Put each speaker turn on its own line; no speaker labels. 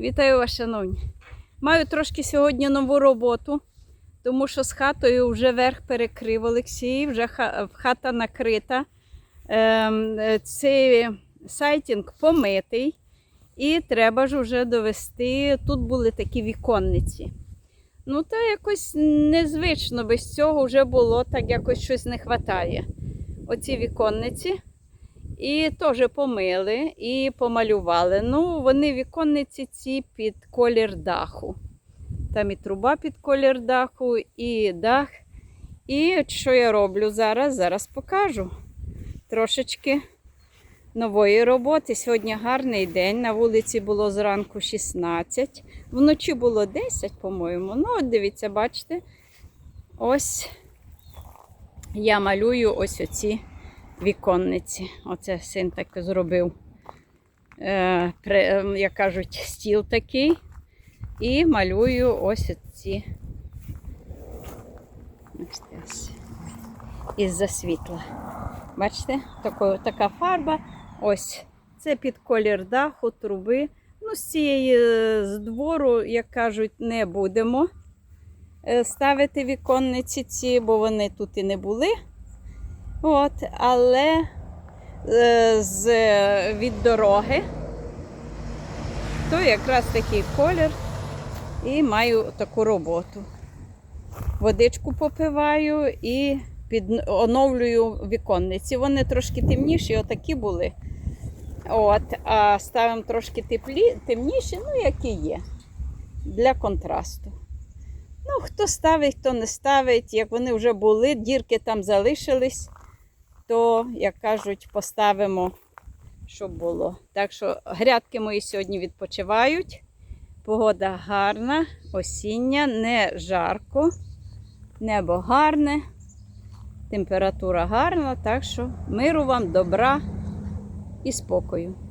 Вітаю вас, шановні. Маю трошки сьогодні нову роботу, тому що з хатою вже верх перекрив Олексій, вже хата накрита. Ем, е, Цей сайтінг помитий, і треба ж вже довести. Тут були такі віконниці. Ну, та якось незвично без цього вже було, так якось щось не вистачає. Оці віконниці. І теж помили і помалювали. Ну, вони віконниці ці під колір даху. Там і труба під колір даху, і дах. І от що я роблю зараз? Зараз покажу. Трошечки нової роботи. Сьогодні гарний день. На вулиці було зранку 16, вночі було 10, по-моєму. Ну, от дивіться, бачите. Ось я малюю ось оці віконниці. Оце син так зробив, е, е, як кажуть, стіл такий. І малюю ось ці із-за світла. Бачите, Тако, така фарба. Ось це під колір даху, труби. Ну, з цієї е, з двору, як кажуть, не будемо е, ставити віконниці ці, бо вони тут і не були. От, але е, з, від дороги, то якраз такий колір і маю таку роботу. Водичку попиваю і під, оновлюю віконниці. Вони трошки темніші, отакі були. От, а ставимо трошки теплі, темніші, ну, які є, для контрасту. Ну, хто ставить, хто не ставить. Як вони вже були, дірки там залишились, то, як кажуть, поставимо, щоб було. Так що грядки мої сьогодні відпочивають. Погода гарна, осіння, не жарко, небо гарне, температура гарна, так що миру вам, добра і спокою.